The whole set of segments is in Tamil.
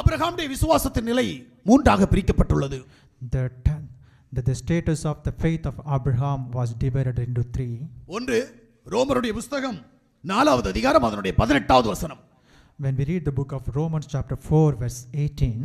ஆபிரகாமுடைய விசுவாசத்தின் நிலை மூன்றாக பிரிக்கப்பட்டுள்ளது The, the, the status of the faith of Abraham was divided into three. ஒன்று ரோமருடைய புஸ்தகம் நாலாவது அதிகாரம் அதனுடைய பதினெட்டாவது வசனம் When we read the book of Romans, chapter 4, verse 18,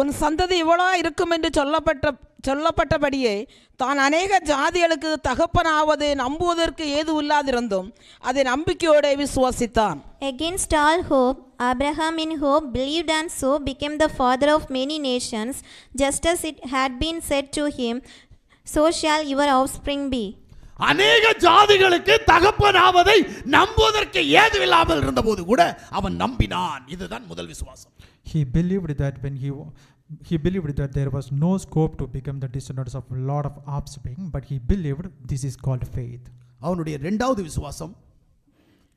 உன் சந்ததி இவ்வளோ இருக்கும் என்று சொல்லப்பட்ட சொல்லப்பட்டபடியே தான் அநேக ஜாதிகளுக்கு தகப்பனாவது நம்புவதற்கு ஏது இல்லாதிருந்தும் அதை நம்பிக்கையோடு விசுவாசித்தான் Against all hope, Abraham in hope believed and so became the father of many nations, just as it had been said to him, So shall your offspring be. அநேக ஜாதிகளுக்கு தகப்பனாவதை நம்புவதற்கு ஏதுவில்லாமல் இருந்தபோது கூட அவன் நம்பினான் இதுதான் முதல் விசுவாசம் he believed that when he wa- he believed that there was no scope to become the descendants of a lot of offspring, but he believed this is called faith. அவனுடைய இரண்டாவது விசுவாசம்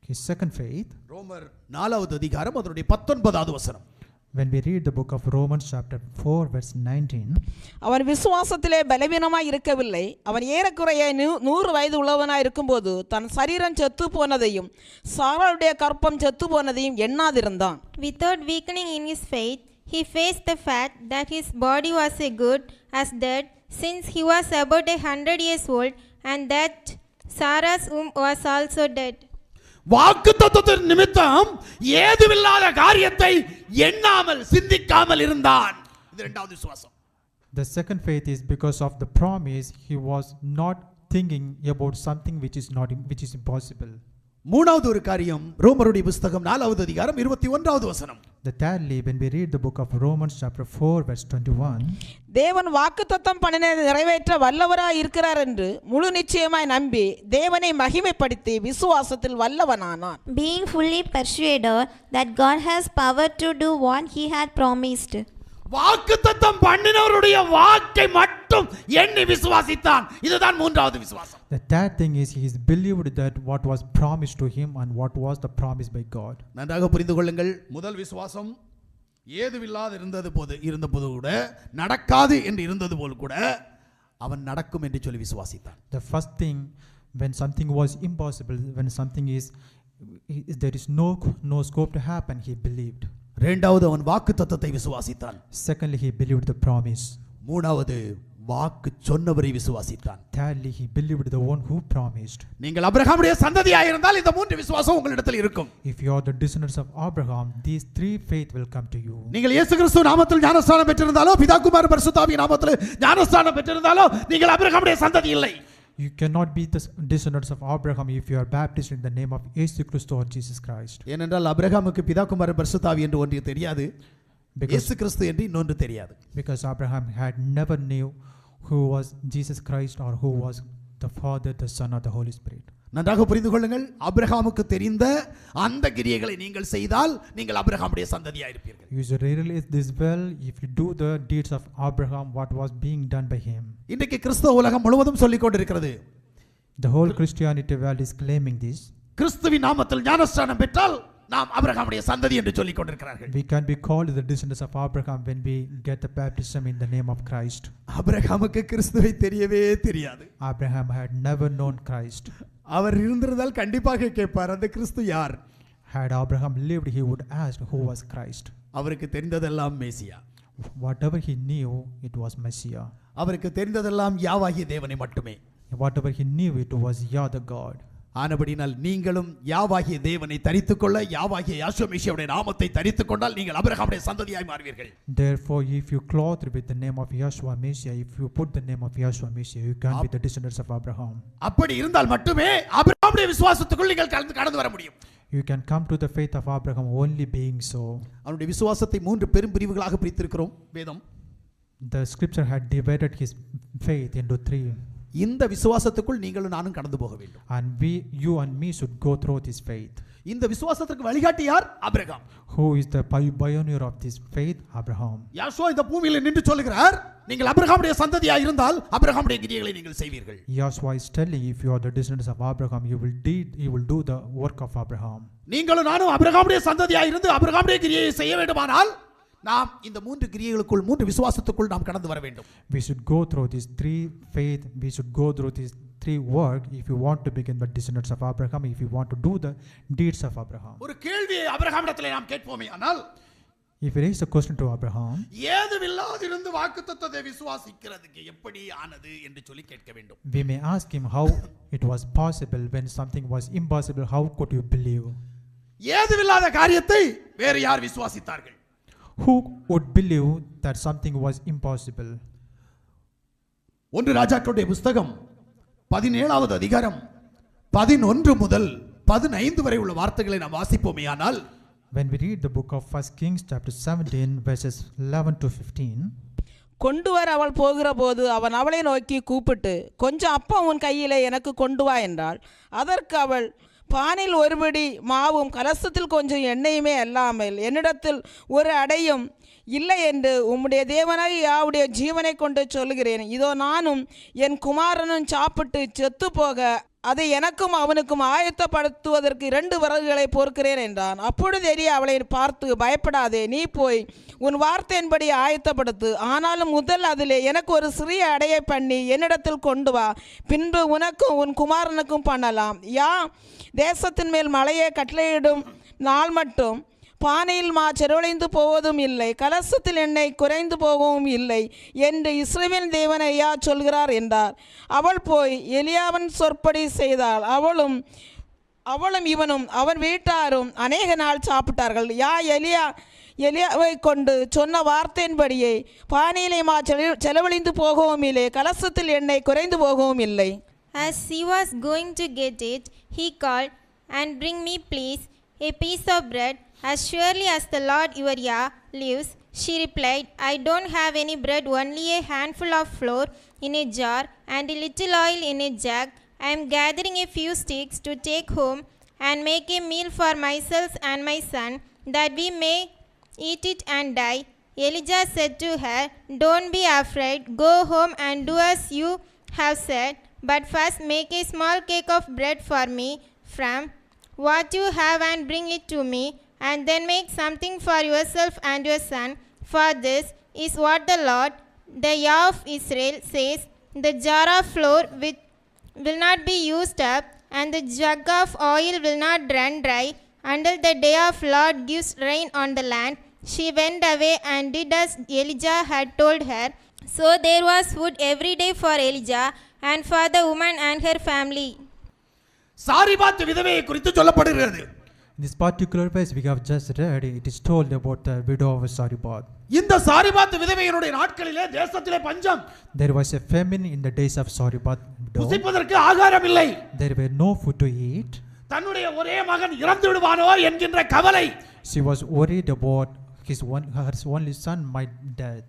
His second faith, ரோமர் நாலாவது அதிகாரம் அதனுடைய பத்தொன்பதாவது வசனம் when we read the book of Romans, chapter 4, verse 19, அவன் விசுவாசத்திலே பலவீனமாய் இருக்கவில்லை அவன் ஏறக்குறைய நூ- நூறு வயது உள்ளவனாய் இருக்கும்போது தன் சரீரம் செத்து போனதையும் சாராளுடைய கற்பம் செத்து போனதையும் எண்ணாதிருந்தான் Without weakening in his faith, he faced the fact that his body was a good as dead, since he was about a hundred years old, and that Sarah's womb was also dead. வாக்கு தத்துவத்தின் நிமித்தம் ஏதுவில்லாத காரியத்தை எண்ணாமல் சிந்திக்காமல் இருந்தான் இது இரண்டாவது விசுவாசம் the second faith is because of the promise he was not thinking about something which is not im- which is impossible. மூணாவது ஒரு காரியம் ரோமருடைய புஸ்தகம் நாலாவது அதிகாரம் இருபத்தி ஒன்றாவது வசனம். The thirdly, when we read the book of Romans, chapter 4, verse 21, தேவன் வாக்குத்தத்தம் பண்ணினதை நிறைவேற்ற வல்லவராய் இருக்கிறார் என்று முழு நிச்சயமாய் நம்பி தேவனை மகிமைப்படுத்தி விசுவாசத்தில் வல்லவனானான் Being fully persuaded that God has power to do what he had promised. வாக்கு தத்தம் பண்ணினவருடைய வாக்கை மட்டும் எண்ணி விசுவாசித்தான் இதுதான் மூன்றாவது விசுவாசம் the third thing is he is believed that what was promised to him and what was the promise by God. நன்றாக புரிந்து கொள்ளுங்கள் முதல் விசுவாசம் ஏதுவில்லாது இருந்தது போது இருந்தபோது கூட நடக்காது என்று இருந்தது போல் கூட அவன் நடக்கும் என்று சொல்லி விசுவாசித்தான் The first thing, when something was impossible, when something is, there is no, no scope to happen, he believed. இரண்டாவது அவன் வாக்கு தத்தத்தை விசுவாசித்தான் Secondly, he believed the promise. மூணாவது வாக்கு சொன்னவரை விசுவாசித்தான் Thirdly, he believed the one who promised. நீங்கள் அபிரகாமுடைய சந்ததியாக இருந்தால் இந்த மூன்று விசுவாசம் உங்களிடத்தில் இருக்கும் If you are the descendants of Abraham, these three faith will come to you. நீங்கள் இயேசு கிறிஸ்து நாமத்தில் ஞானஸ்தானம் பெற்றிருந்தாலோ பிதாகுமார் பரிசுத்தாவி நாமத்தில் ஞானஸ்தானம் பெற்றிருந்தாலோ நீங்கள் அபிரகாமுடைய சந்ததி இல்லை You cannot be the descendants of Abraham if you are baptized in the name of Jesus Christ or Jesus Christ. ஏனென்றால் அபிரகாமுக்கு பிதாகுமார் பரிசுத்தாவி என்று ஒன்று தெரியாது Because, இயேசு கிறிஸ்து என்று இன்னொன்று தெரியாது because Abraham had never knew who was Jesus Christ or who was the Father, the Son, or the Holy Spirit. நன்றாக புரிந்து கொள்ளுங்கள் அபிரகாமுக்கு தெரிந்த அந்த கிரியைகளை நீங்கள் செய்தால் நீங்கள் அபிரகாமுடைய சந்ததியாக இருப்பீர்கள் You should realize this well if you do the deeds of Abraham, what was being done by him. இன்றைக்கு கிறிஸ்தவ உலகம் முழுவதும் சொல்லிக் கொண்டிருக்கிறது The whole Christianity world is claiming this. கிறிஸ்துவின் நாமத்தில் ஞானஸ்தானம் பெற்றால் நாம் அபிரகாமுடைய சந்ததி என்று சொல்லிக் கொண்டிருக்கிறார்கள் We can be called the descendants of Abraham when we get the baptism in the name of Christ. அபிரகாமுக்கு கிறிஸ்துவை தெரியவே தெரியாது Abraham had never known Christ. அவர் இருந்திருந்தால் கண்டிப்பாக கேட்பார் அந்த கிறிஸ்து யார் Had Abraham lived, he would ask who was Christ. அவருக்கு தெரிந்ததெல்லாம் மேசியா Whatever he knew, it was Messiah. அவருக்கு தெரிந்ததெல்லாம் யாவாகிய தேவனை மட்டுமே Whatever he knew, it was Yah the God. ஆனபடினால் நீங்களும் யாவாகிய தேவனை தரித்துக் கொள்ள யாவாகிய யாசுமேஷியாவுடைய நாமத்தை தரித்துக் கொண்டால் நீங்கள் அபிரகாமுடைய சந்ததியாய் மாறுவீர்கள் Therefore, if you clothe with the name of Yahshua Messiah, if you put the name of Yahshua Messiah, you can be the descendants of Abraham. அப்படி இருந்தால் மட்டுமே அபிரகாமுடைய விசுவாசத்துக்குள் நீங்கள் கலந்து கடந்து வர முடியும் You can come to the faith of Abraham only being so. அவனுடைய விசுவாசத்தை மூன்று பெரும் பிரிவுகளாக பிரித்திருக்கிறோம் வேதம் The scripture had divided his faith into three. இந்த விசுவாசத்துக்குள் நீங்களும் நானும் கடந்து போக வேண்டும் And we, you and me should go through this faith. இந்த விசுவாசத்திற்கு வழிகாட்டி யார் Abraham Who is the pi- pioneer of this faith? Abraham. Yeshua இந்த பூமியில் நின்று சொல்லுகிறார் நீங்கள் அபிரகாமுடைய சந்ததியா இருந்தால் அபிரகாமுடைய கிரியைகளை நீங்கள் செய்வீர்கள் Yahshua is telling if you are the descendants of Abraham, you will, deed, you will do the work of Abraham. நீங்களும் நானும் அபிரகாமுடைய சந்ததியா இருந்து அபிரகாமுடைய கிரியை செய்ய வேண்டுமானால் நாம் இந்த மூன்று கிரியைகளுக்குள் மூன்று விசுவாசத்துக்குள் நாம் கடந்து வர வேண்டும் We should go through these three faith, we should go through these three work if you want to become the descendants of Abraham, if you want to do the deeds of Abraham. ஒரு கேள்வியை அபிரகாமிடத்தில் நாம் கேட்போமே ஆனால் If you raise a question to Abraham, ஏதுவில்லாதிருந்து வாக்குத்தத்தத்தை விசுவாசிக்கிறதுக்கு எப்படி ஆனது என்று சொல்லி கேட்க வேண்டும் we may ask him how it was possible when something was impossible. How could you believe? ஏதுவில்லாத காரியத்தை வேறு யார் விசுவாசித்தார்கள் Who would believe that something was impossible? ஒன்று ராஜாக்களுடைய புஸ்தகம் பதினேழாவது அதிகாரம் பதினொன்று முதல் பதினைந்து வரை உள்ள வார்த்தைகளை நாம் வாசிப்போமே ஆனால் When we read the book of First Kings, chapter 17, verses 11 to 15, கொண்டு வர அவள் போகிற போது அவன் அவளை நோக்கி கூப்பிட்டு கொஞ்சம் அப்பம் உன் கையிலே எனக்கு கொண்டு வா என்றாள் அதற்கு அவள் பானில் ஒருபடி மாவும் கலசத்தில் கொஞ்சம் எண்ணெயுமே அல்லாமல் என்னிடத்தில் ஒரு அடையும் இல்லை என்று உம்முடைய தேவனாக யாவுடைய ஜீவனை கொண்டு சொல்லுகிறேன். இதோ நானும் என் குமாரனும் சாப்பிட்டு செத்து போக அதை எனக்கும் அவனுக்கும் ஆயத்தப்படுத்துவதற்கு இரண்டு விறகுகளை பொறுக்கிறேன் என்றான். அப்பொழுது எரிய அவளை பார்த்து பயப்படாதே நீ போய் உன் வார்த்தையின்படி ஆயத்தப்படுத்து. ஆனாலும் முதல் அதிலே எனக்கு ஒரு சிறிய அடையை பண்ணி என்னிடத்தில் கொண்டு வா. பின்பு உனக்கும் உன் குமாரனுக்கும் பண்ணலாம். யா தேசத்தின் மேல் மலையை கட்டளையிடும் நாள் மட்டும். பானையில் மா செருவழிந்து போவதும் இல்லை கலசத்தில் எண்ணெய் குறைந்து போகவும் இல்லை என்று இஸ்ரவேல் தேவன் ஐயா சொல்கிறார் என்றார். அவள் போய் எலியாவன் சொற்படி செய்தாள். அவளும் அவளும் இவனும் அவன் வீட்டாரும் அநேக நாள் சாப்பிட்டார்கள். யா எலியா எலியாவை கொண்டு சொன்ன வார்த்தையின்படியே பானையிலே மா செலவு- செலவழிந்து போகவும் இல்லை கலசத்தில் எண்ணெய் குறைந்து போகவும் இல்லை. As he was going to get it, he called, And bring me, please, a piece of bread, as surely as the Lord your Yah lives. She replied, I don't have any bread, only a handful of flour in a jar and a little oil in a jug. I am gathering a few sticks to take home and make a meal for myself and my son, that we may eat it and die. Elijah said to her, Don't be afraid, go home and do as you have said, but first make a small cake of bread for me from what you have and bring it to me, and then make something for yourself and your son. For this is what the Lord, the Yah of Israel, says The jar of flour which will not be used up, and the jug of oil will not run dry until the day of Lord gives rain on the land. She went away and did as Elijah had told her. So there was food every day for Elijah and for the woman and her family. சாரிபாத் விதவையை குறித்து சொல்லப்படுகிறது in this particular verse we have just read, it is told about the widow of Saripad. இந்த சாரிபாத் விதவையினுடைய நாட்களிலே தேசத்திலே பஞ்சம் There was a famine in the days of Saripad widow. புசிப்பதற்கு ஆகாரம் இல்லை There were no food to eat. தன்னுடைய ஒரே மகன் இறந்து விடுவானோ என்கின்ற கவலை She was worried about his one, her only son might die.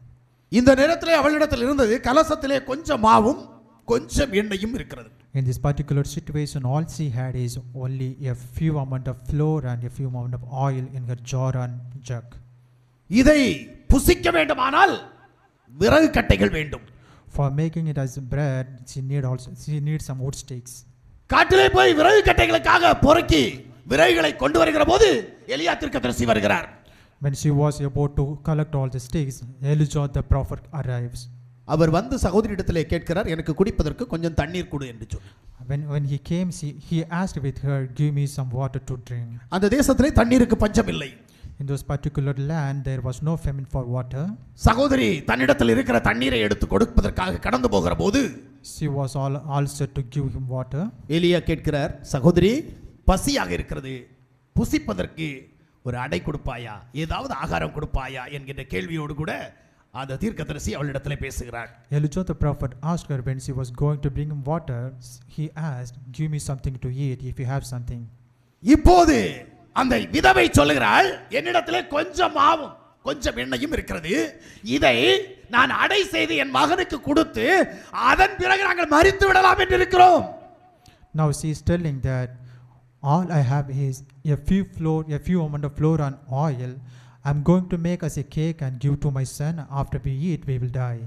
இந்த நேரத்திலே அவளிடத்தில் இருந்தது கலசத்திலே கொஞ்சம் மாவும் கொஞ்சம் எண்ணெயும் இருக்கிறது In this particular situation, all she had is only a few amount of flour and a few amount of oil in her jar and jug. இதை புசிக்க வேண்டுமானால் விறகு கட்டைகள் வேண்டும் For making it as bread, she need also she needs some wood sticks. காட்டிலே போய் விறகு கட்டைகளுக்காக பொறுக்கி விறகுகளை கொண்டு வருகிற போது எலியா தீர்க்கதரிசி வருகிறார் When she was about to collect all the sticks, Elijah the prophet arrives. அவர் வந்து சகோதரியிடத்திலே கேட்கிறார் எனக்கு குடிப்பதற்கு கொஞ்சம் தண்ணீர் கொடு என்று சொல்லி When, when he came, she, he asked with her, Give me some water to drink. அந்த தேசத்திலே தண்ணீருக்கு பஞ்சம் இல்லை In those particular land, there was no famine for water. சகோதரி தன்னிடத்தில் இருக்கிற தண்ணீரை எடுத்து கொடுப்பதற்காக கடந்து போகிற போது She was all, all set to give him water. எலியா கேட்கிறார் சகோதரி பசியாக இருக்கிறது புசிப்பதற்கு ஒரு அடை கொடுப்பாயா ஏதாவது ஆகாரம் கொடுப்பாயா என்கின்ற கேள்வியோடு கூட அந்த தீர்க்கதரிசி அவளிடத்திலே பேசுகிறார் Elijah the prophet asked her when she was going to bring him water, s- he asked, Give me something to eat if you have something. இப்போது அந்த விதவை சொல்லுகிறாள் என்னிடத்திலே கொஞ்சம் மாவும் கொஞ்சம் எண்ணெயும் இருக்கிறது இதை நான் அடை செய்து என் மகனுக்கு கொடுத்து அதன் பிறகு நாங்கள் மறித்து விடலாம் என்று இருக்கிறோம் Now she is telling that all I have is a few flour, a few amount of flour and oil. I'm going to make us a cake and give to my son. After we eat, we will die.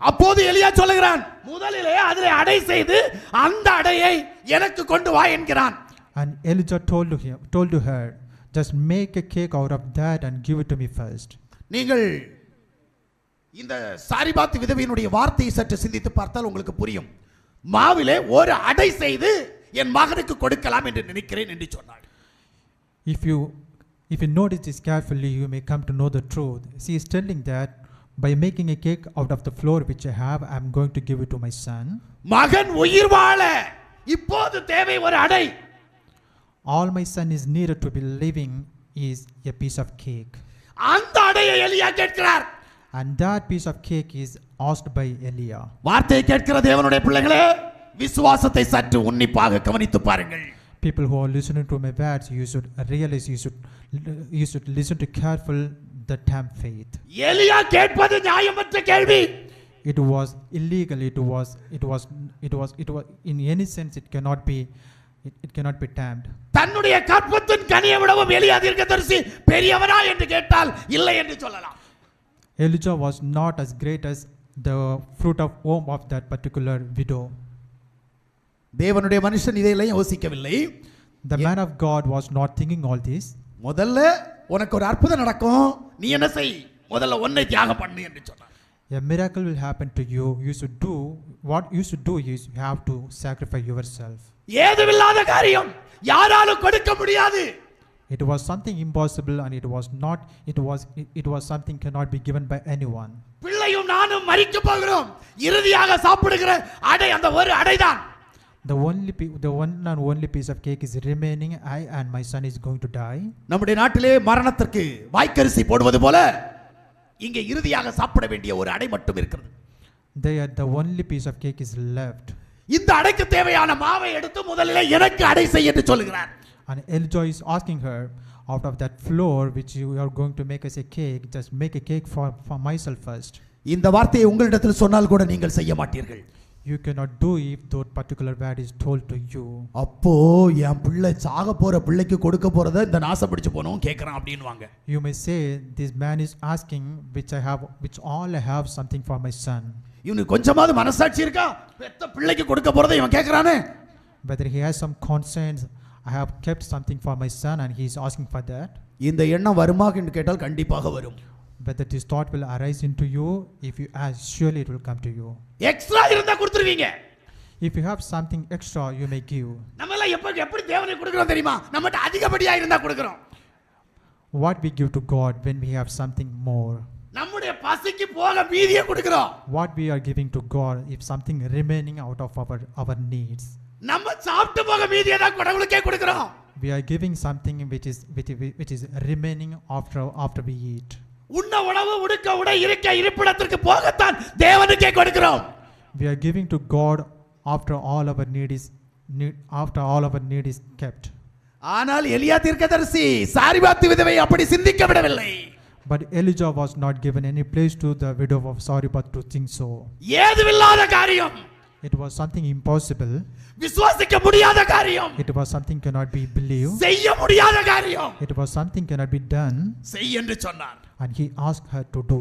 அப்போது எலியா சொல்லுகிறான் முதலிலே அதிலே அடை செய்து அந்த அடையை எனக்கு கொண்டு வா என்கிறான் And Elijah told to him, told to her, just make a cake out of that and give it to me first. நீங்கள் இந்த சாரிபாத் விதவையினுடைய வார்த்தையை சற்று சிந்தித்து பார்த்தால் உங்களுக்கு புரியும் மாவிலே ஒரு அடை செய்து என் மகனுக்கு கொடுக்கலாம் என்று நினைக்கிறேன் என்று சொன்னாள் If you If you notice this carefully, you may come to know the truth. She is telling that by making a cake out of the flour which I have, I am going to give it to my son. மகன் உயிர் வாழ இப்போது தேவை ஒரு அடை All my son is needed to be living is a piece of cake. அந்த அடையை எலியா கேட்கிறார் And that piece of cake is asked by Eliah. வார்த்தையை கேட்கிற தேவனுடைய பிள்ளைகளே விசுவாசத்தை சற்று உன்னிப்பாக கவனித்து பாருங்கள் People who are listening to my words, you should realize, you should, you should listen to careful the term faith. எலியா கேட்பது நியாயமற்ற கேள்வி It was illegal. It was. It was. It was. It was. In any sense, it cannot be. It, it cannot be tamed. தன்னுடைய கற்பத்தின் கனியை விடவும் எலியா தீர்க்கதரிசி பெரியவனா என்று கேட்டால் இல்லை என்று சொல்லலாம் Elijah was not as great as the fruit of womb of that particular widow. தேவனுடைய மனுஷன் இதையெல்லாம் யோசிக்கவில்லை The man of God was not thinking all this. முதல்ல உனக்கு ஒரு அற்புதம் நடக்கும் நீ என்ன செய் முதல்ல ஒன்னை தியாகம் பண்ணு என்று சொன்னார் A miracle will happen to you. You should do what you should do is you have to sacrifice yourself. ஏதுமில்லாத காரியம் யாராலும் கொடுக்க முடியாது It was something impossible, and it was not. It was. It, it was something cannot be given by anyone. பிள்ளையும் நானும் மறிக்க போகிறோம் இறுதியாக சாப்பிடுகிற அடை அந்த ஒரு அடைதான் The only, the one and only piece of cake is remaining. I and my son is going to die. நம்முடைய நாட்டிலே மரணத்திற்கு வாய்க்கரிசி போடுவது போல இங்கே இறுதியாக சாப்பிட வேண்டிய ஒரு அடை மட்டும் இருக்கிறது There, the only piece of cake is left. இந்த அடைக்கு தேவையான மாவை எடுத்து முதலில் எனக்கு அடை செய்ய என்று சொல்லுகிறார் And Elijah is asking her, out of that flour which you are going to make as a cake, just make a cake for, for myself first. இந்த வார்த்தையை உங்களிடத்தில் சொன்னால் கூட நீங்கள் செய்ய மாட்டீர்கள் You cannot do if that particular word is told to you. அப்போ என் பிள்ளை சாக போற பிள்ளைக்கு கொடுக்க போறத இந்த நாசம் பிடிச்சு போனோம் கேட்கறான் அப்படின்னுவாங்க You may say, This man is asking, which I have, which all I have something for my son. இவனுக்கு கொஞ்சமாவது மனசாட்சி இருக்கா பெத்த பிள்ளைக்கு கொடுக்க போறதை இவன் கேட்கறானே Whether he has some conscience, I have kept something for my son and he is asking for that. இந்த எண்ணம் வருமா என்று கேட்டால் கண்டிப்பாக வரும் Whether this thought will arise into you, if you ask, surely it will come to you. Extra இருந்தா கொடுத்துருவீங்க If you have something extra, you may give. நம்ம எல்லாம் எப்ப எப்படி தேவனை கொடுக்குறோம் தெரியுமா நம்மகிட்ட அதிகப்படியா இருந்தா கொடுக்குறோம் What we give to God when we have something more. நம்முடைய பசிக்கு போக மீதியை கொடுக்குறோம் What we are giving to God if something remaining out of our, our needs. நம்ம சாப்பிட்டு போக மீதியை தான் கடவுளுக்கே கொடுக்குறோம் We are giving something which is, which, is- which is remaining after, after we eat. உண்ண உணவு உடுக்க உடை இருக்க இருப்பிடத்திற்கு போகத்தான் தேவனுக்கே கொடுக்கிறோம் We are giving to God after all our need is need, after all our need is kept. ஆனால் எலியா தீர்க்கதரிசி சாரிபாத்து விதவை அப்படி சிந்திக்க விடவில்லை But Elijah was not given any place to the widow of Sariphat to think so. ஏதுமில்லாத காரியம் It was something impossible. விசுவாசிக்க முடியாத காரியம் It was something cannot be believed. செய்ய முடியாத காரியம் It was something cannot be done. செய் என்று சொன்னார் And he asked her to do.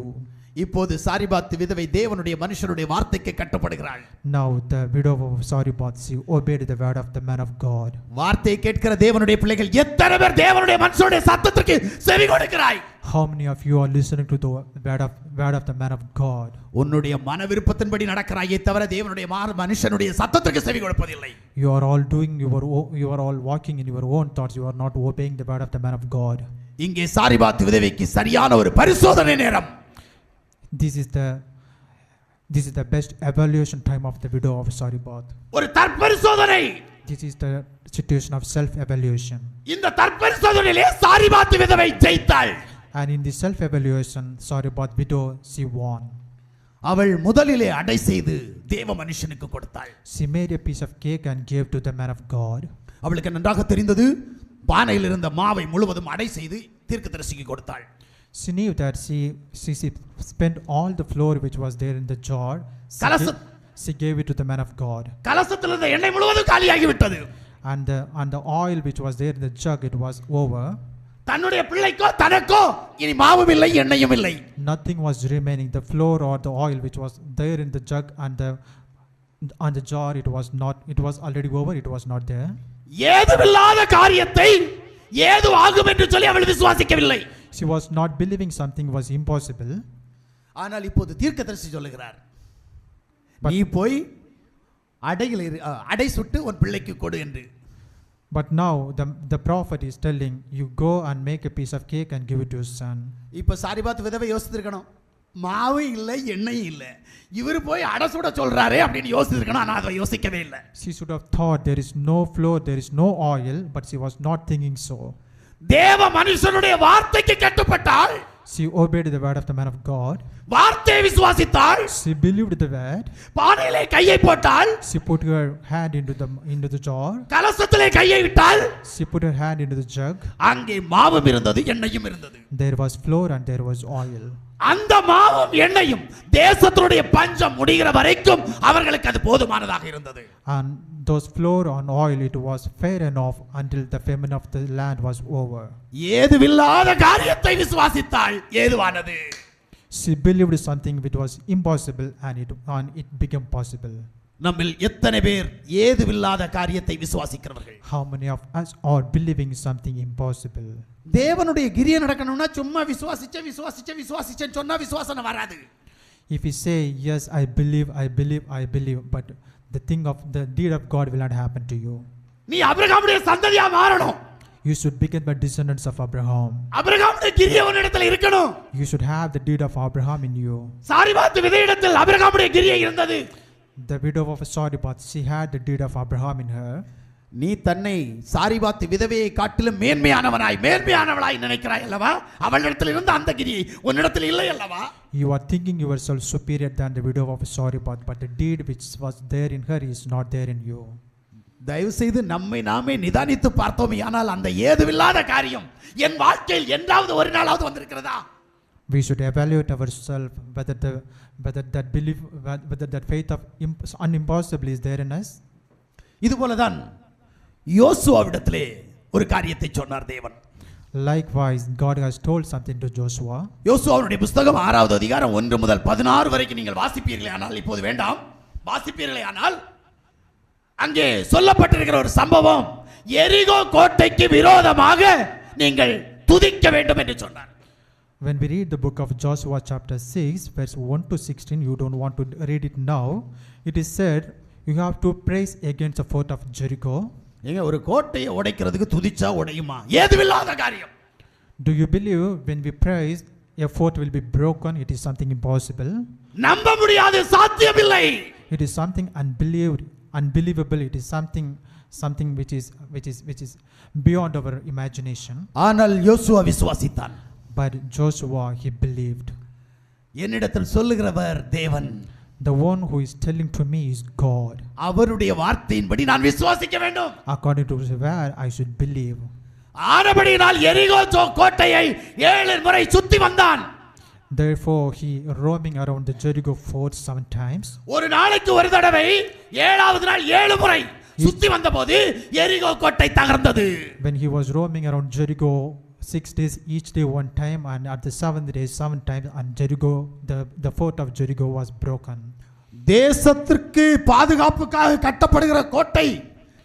இப்போது சாரிபாத்து விதவை தேவனுடைய மனுஷனுடைய வார்த்தைக்கு கட்டுப்படுகிறாள் Now the widow of Sariphat, she obeyed the word of the man of God. வார்த்தையை கேட்கிற தேவனுடைய பிள்ளைகள் எத்தனை பேர் தேவனுடைய மனுஷனுடைய சத்தத்திற்கு செவி கொடுக்கிறாய் How many of you are listening to the word of, word of the man of God? உன்னுடைய மன விருப்பத்தின்படி நடக்கிறாயே தவிர தேவனுடைய மனுஷனுடைய சத்தத்திற்கு செவி கொடுப்பதில்லை You are all doing your o- you are all walking in your own thoughts. You are not obeying the word of the man of God. இங்கே சாரிபாத்து விதவைக்கு சரியான ஒரு பரிசோதனை நேரம் This is the this is the best evaluation time of the widow of Sariphat. ஒரு தற்பரிசோதனை This is the situation of self-evaluation. இந்த தற்பரிசோதனையிலே சாரிபாத்து விதவை ஜெயித்தாள் And in the self-evaluation, Sariphat widow, she won. அவள் முதலிலே அடை செய்து தேவ மனுஷனுக்கு கொடுத்தாள் She made a piece of cake and gave to the man of God. அவளுக்கு நன்றாக தெரிந்தது பானையில் இருந்த மாவை முழுவதும் அடை செய்து தீர்க்கதரிசிக்கு கொடுத்தாள் She knew that she, she, she spent all the flour which was there in the jar. She, Kalasat- ga- she gave it to the man of God. கலசத்தில் இருந்த எண்ணெய் முழுவதும் காலியாகி விட்டது And the, and the oil which was there in the jug, it was over. தன்னுடைய பிள்ளைக்கோ தனக்கோ இனி மாவும் இல்லை எண்ணெயும் இல்லை Nothing was remaining. The flour or the oil which was there in the jug and the on the jar, it was not. It was already over. It was not there. ஏதுமில்லாத காரியத்தை ஏது ஆகும் என்று சொல்லி அவள் விசுவாசிக்கவில்லை She was not believing something was impossible. ஆனால் இப்போது தீர்க்கதரிசி சொல்லுகிறார் நீ போய் அடையில் அடை சுட்டு உன் பிள்ளைக்கு கொடு என்று But now the, the prophet is telling, You go and make a piece of cake and give it to your son. இப்ப சாரிபாத் விதவை யோசித்திருக்கணும் மாவும் இல்லை எண்ணெயும் இல்லை இவர் போய் அடை சுட சொல்றாரே அப்படின்னு யோசிச்சிருக்கணும் ஆனா அதை யோசிக்கவே இல்லை She should have thought there is no flour, there is no oil, but she was not thinking so. தேவ மனுஷனுடைய வார்த்தைக்கு கட்டுப்பட்டாள் She obeyed the word of the man of God. வார்த்தையை விசுவாசித்தாள் She believed the word. பானையிலே கையை போட்டாள் She put her hand into the into the jar. கலசத்திலே கையை விட்டாள் She put her hand into the jug. அங்கே மாவும் இருந்தது எண்ணெயும் இருந்தது There was flour and there was oil. அந்த மாவும் எண்ணெயும் தேசத்தினுடைய பஞ்சம் முடிகிற வரைக்கும் அவர்களுக்கு அது போதுமானதாக இருந்தது And those flour and oil, it was fair enough until the famine of the land was over. ஏதுவில்லாத காரியத்தை விசுவாசித்தாள் ஏதுவானது She believed something which was impossible and it, and it became possible. நம்மில் எத்தனை பேர் ஏதுவில்லாத காரியத்தை விசுவாசிக்கிறவர்கள் How many of us are believing something impossible? தேவனுடைய கிரிய நடக்கணும்னா சும்மா விசுவாசிச்ச விசுவாசிச்ச விசுவாசிச்சேன்னு சொன்னா விசுவாசம் வராது If we say, Yes, I believe, I believe, I believe, but the thing of the deed of God will not happen to you. நீ அபிரகாமுடைய சந்ததியா மாறணும் You should become the descendants of Abraham. அபிரகாமுடைய கிரிய உன்னிடத்தில் இருக்கணும் You should have the deed of Abraham in you. சாரிபாத்து விதையிடத்தில் அபிரகாமுடைய கிரியை இருந்தது The widow of Saripath, she had the deed of Abraham in her. நீ தன்னை சாரிபாத்து விதவையை காட்டிலும் மேன்மையானவனாய் மேன்மையானவளாய் நினைக்கிறாய் அல்லவா அவளிடத்தில் இருந்த அந்த கிரியை உன்னிடத்தில் இல்லை அல்லவா You are thinking yourself superior than the widow of Saripath, but the deed which was there in her is not there in you. தயவு செய்து நம்மை நாமே நிதானித்து பார்த்தோம் ஆனால் அந்த ஏதுவில்லாத காரியம் என் வாழ்க்கையில் என்றாவது ஒரு நாளாவது வந்திருக்கிறதா We should evaluate ourselves whether the whether that belief whether that faith of imp- unimpossible is there in us. இது போலதான் யோசுவாவிடத்திலே ஒரு காரியத்தை சொன்னார் தேவன் Likewise, God has told something to Joshua. யோசுவாவுடைய புஸ்தகம் ஆறாவது அதிகாரம் ஒன்று முதல் பதினாறு வரைக்கும் நீங்கள் வாசிப்பீர்களே ஆனால் இப்போது வேண்டாம் வாசிப்பீர்களே ஆனால் அங்கே சொல்லப்பட்டிருக்கிற ஒரு சம்பவம் எரிகோ கோட்டைக்கு விரோதமாக நீங்கள் துதிக்க வேண்டும் என்று சொன்னார் When we read the book of Joshua, chapter 6, verse 1 to 16, you don't want to read it now. It is said, You have to praise against the fort of Jericho. ஏங்க ஒரு கோட்டையை உடைக்கிறதுக்கு துதிச்சா உடையுமா ஏதுவில்லாத காரியம் Do you believe when we praise, a fort will be broken? It is something impossible. நம்ப முடியாது சாத்தியமில்லை It is something unbelieved, unbelievable. It is something, something which is, which is, which is beyond our imagination. ஆனால் யோசுவா விசுவாசித்தான் But Joshua, he believed. என்னிடத்தில் சொல்லுகிறவர் தேவன் The one who is telling to me is God. அவருடைய வார்த்தையின்படி நான் விசுவாசிக்க வேண்டும் According to word, I should believe. ஆனபடியினால் எரிகோ கோட்டையை ஏழு முறை சுத்தி வந்தான் Therefore, he roaming around the Jericho fort seven times. ஒரு நாளைக்கு ஒரு தடவை ஏழாவது நாள் ஏழு முறை சுத்தி வந்தபோது எரிகோ கோட்டை தகர்ந்தது When he was roaming around Jericho six days, each day one time, and at the seventh day, seven times, and Jericho, the, the fort of Jericho was broken. தேசத்திற்கு பாதுகாப்புக்காக கட்டப்படுகிற கோட்டை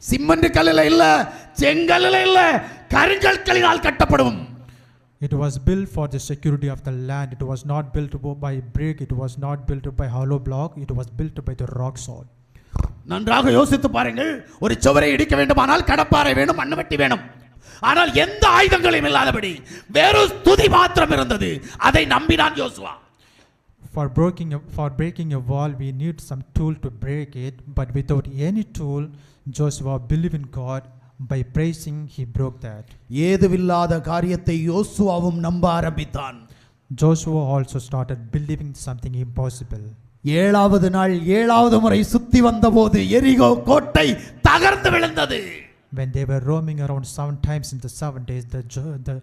சிமெண்ட் கல்லில் இல்ல செங்கல்லில் இல்ல கருங்கற்களினால் கட்டப்படும் It was built for the security of the land. It was not built by brick. It was not built by hollow block. It was built by the rock salt. நன்றாக யோசித்து பாருங்கள் ஒரு சுவரை இடிக்க வேண்டுமானால் கடப்பாறை வேணும் மண்ணு வெட்டி வேணும் ஆனால் எந்த ஆயுதங்களையும் இல்லாதபடி வெறும் துதி மாத்திரம் இருந்தது அதை நம்பினான் யோசுவா For breaking a, for breaking a wall, we need some tool to break it. But without any tool, Joshua believed in God. By praising, he broke that. ஏதுவில்லாத காரியத்தை யோசுவாவும் நம்ப ஆரம்பித்தான் Joshua also started believing something impossible. ஏழாவது நாள் ஏழாவது முறை சுத்தி வந்தபோது எரிகோ கோட்டை தகர்ந்து விழுந்தது When they were roaming around seven times in the seven days, the, Jo- the,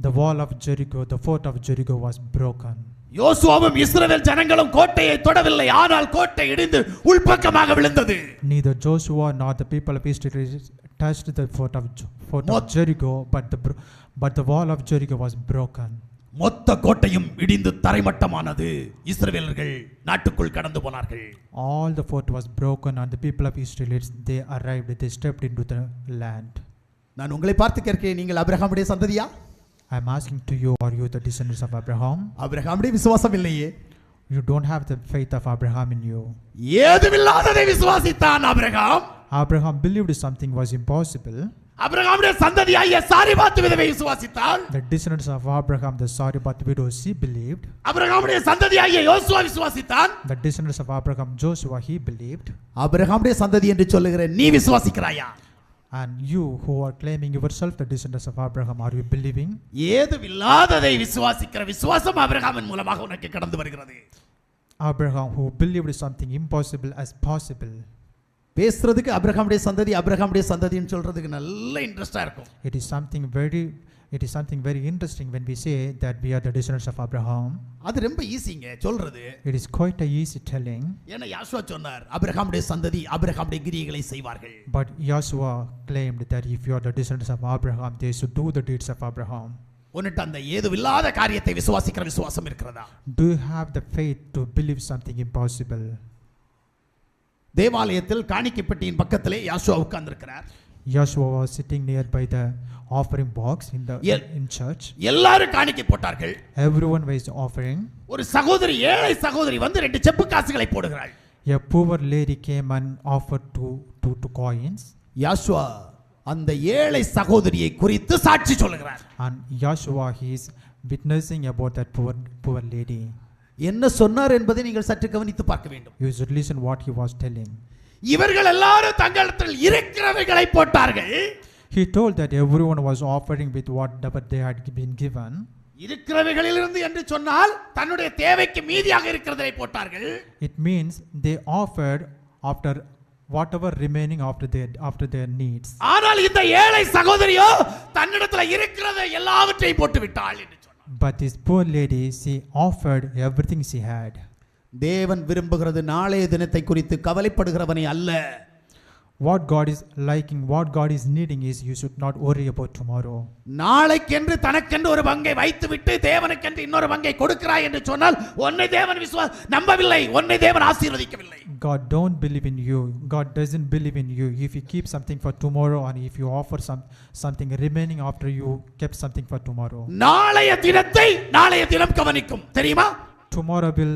the wall of Jericho, the fort of Jericho was broken. யோசுவாவும் இஸ்ரவேல் ஜனங்களும் கோட்டையை தொடவில்லை ஆனால் கோட்டை இடிந்து உள்பக்கமாக விழுந்தது Neither Joshua nor the people of Israel touched the fort of, Jo- fort of What? Jericho, but the, bro- but the wall of Jericho was broken. மொத்த கோட்டையும் இடிந்து தரைமட்டமானது இஸ்ரவேலர்கள் நாட்டுக்குள் கடந்து போனார்கள் All the fort was broken, and the people of Israelites they arrived, they stepped into the land. நான் உங்களை பார்த்து கேட்கிறேன் நீங்கள் அபிரகாமுடைய சந்ததியா I'm asking to you, are you the descendants of Abraham? அபிரகாமுடைய விசுவாசம் இல்லையே You don't have the faith of Abraham in you. ஏதுமில்லாததை விசுவாசித்தான் Abraham Abraham believed something was impossible. அபிரகாமுடைய சந்ததியாகிய சாரிபாத்து விதவை விசுவாசித்தாள் The descendants of Abraham, the Saribat widow, she believed. அபிரகாமுடைய சந்ததியாகிய யோசுவா விசுவாசித்தான் The descendants of Abraham, Joshua, he believed. அபிரகாமுடைய சந்ததி என்று சொல்லுகிற நீ விசுவாசிக்கிறாயா And you who are claiming yourself the descendants of Abraham, are you believing? ஏதுமில்லாததை விசுவாசிக்கிற விசுவாசம் அபிரகாமின் மூலமாக உனக்கு கடந்து வருகிறது Abraham who believed something impossible as possible. பேசுறதுக்கு அபிரகாமுடைய சந்ததி அபிரகாமுடைய சந்ததின்னு சொல்றதுக்கு நல்ல இன்ட்ரெஸ்டா இருக்கும் It is something very it is something very interesting when we say that we are the descendants of Abraham. அது ரொம்ப ஈஸிங்க சொல்றது It is quite a easy telling. ஏன்னா யாசுவா சொன்னார் அபிரகாமுடைய சந்ததி அபிரகாமுடைய கிரியைகளை செய்வார்கள் But Joshua claimed that if you are the descendants of Abraham, they should do the deeds of Abraham. உன்னிட்ட அந்த ஏதுமில்லாத காரியத்தை விசுவாசிக்கிற விசுவாசம் இருக்கிறதா Do you have the faith to believe something impossible? தேவாலயத்தில் காணிக்கை பெட்டியின் பக்கத்திலே யாசுவா உட்கார்ந்திருக்கிறார் Joshua was sitting nearby the offering box in the Yeah. in church. எல்லாரும் காணிக்கை போட்டார்கள் Everyone was offering. ஒரு சகோதரி ஏழை சகோதரி வந்து ரெண்டு செப்பு காசுகளை போடுகிறாள் A poor lady came and offered two, two, two coins. யாசுவா அந்த ஏழை சகோதரியை குறித்து சாட்சி And Joshua he is witnessing about that poor poor lady. என்ன சொன்னார் என்பதை நீங்கள் சற்று கவனித்து பார்க்க வேண்டும் You should listen what he was telling. இவர்கள் எல்லாரும் தங்களிடத்தில் இருக்கிறவைகளை போட்டார்கள் He told that everyone was offering with whatever they had been given. இருக்கிறவைகளிலிருந்து என்று சொன்னால் தன்னுடைய தேவைக்கு மீதியாக இருக்கிறதை போட்டார்கள் It means they offered after whatever remaining after their after their needs. ஆனால் இந்த ஏழை சகோதரியோ தன்னிடத்தில் இருக்கிறதை எல்லாவற்றையும் போட்டு விட்டாள் என்று சொன்னார் But this poor lady, she offered everything she had. தேவன் விரும்புகிறது நாளைய தினத்தை குறித்து கவலைப்படுகிறவனை அல்ல What God is liking, what God is needing is you should not worry about tomorrow. நாளைக்கென்று தனக்கென்று ஒரு பங்கை வைத்துவிட்டு தேவனுக்கென்று இன்னொரு பங்கை கொடுக்கிறாய் என்று சொன்னால் உன்னை தேவன் விசுவா நம்பவில்லை உன்னை தேவன் ஆசீர்வதிக்கவில்லை God don't believe in you. God doesn't believe in you. If you keep something for tomorrow and if you offer some something remaining after you kept something for tomorrow. நாளைய தினத்தை நாளைய தினம் கவனிக்கும் தெரியுமா Tomorrow will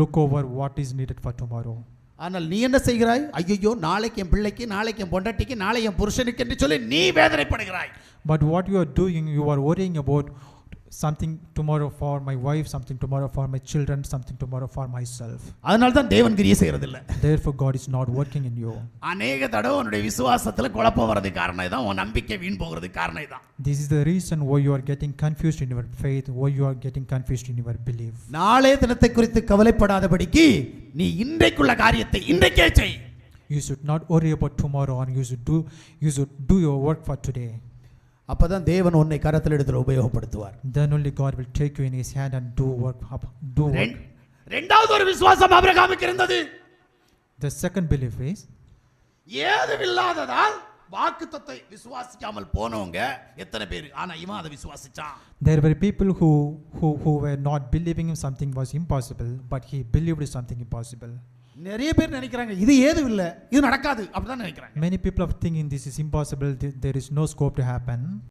look over what is needed for tomorrow. ஆனால் நீ என்ன செய்கிறாய்? ஐயோ நாளைக்கு என் பிள்ளைக்கு நாளைக்கு என் பொண்டாட்டிக்கு நாளை என் புருஷனுக்கு என்று சொல்லி நீ வேதனைப்படுகிறாய். But what you are doing you are worrying about something tomorrow for my wife, something tomorrow for my children, something tomorrow for myself. அதனால தான் தேவன் கிரியை செய்யறதில்ல Therefore, God is not working in you. அநேக தடவை உன்னுடைய விசுவாசத்துல குழப்பம் வர்றது காரணம் தான் உன் நம்பிக்கை வீண் போகிறது காரணம் தான் This is the reason why you are getting confused in your faith, why you are getting confused in your belief. நாளைய தினத்தை குறித்து கவலைப்படாதபடிக்கு நீ இன்றைக்குள்ள காரியத்தை இன்றைக்கே செய் You should not worry about tomorrow, and you should do you should do your work for today. அப்பதான் தேவன் உன்னை கரத்தில் எடுத்துல உபயோகப்படுத்துவார் Then only God will take you in His hand and do work. up- Do work. ரெண்- ரெண்டாவது ஒரு விசுவாசம் ஆபிரகாமுக்கு இருந்தது The second belief is ஏதுமில்லாததால் வாக்குத்தத்தை விசுவாசிக்காமல் போனவங்க எத்தனை பேர் ஆனா இவன் அதை விசுவாசிச்சான் there were people who who who were not believing something was impossible, but he believed something impossible. நிறைய பேர் நினைக்கிறாங்க இது ஏதும் இல்ல இது நடக்காது அப்படிதான் நினைக்கிறாங்க Many people are thinking this is impossible. th- There is no scope to happen.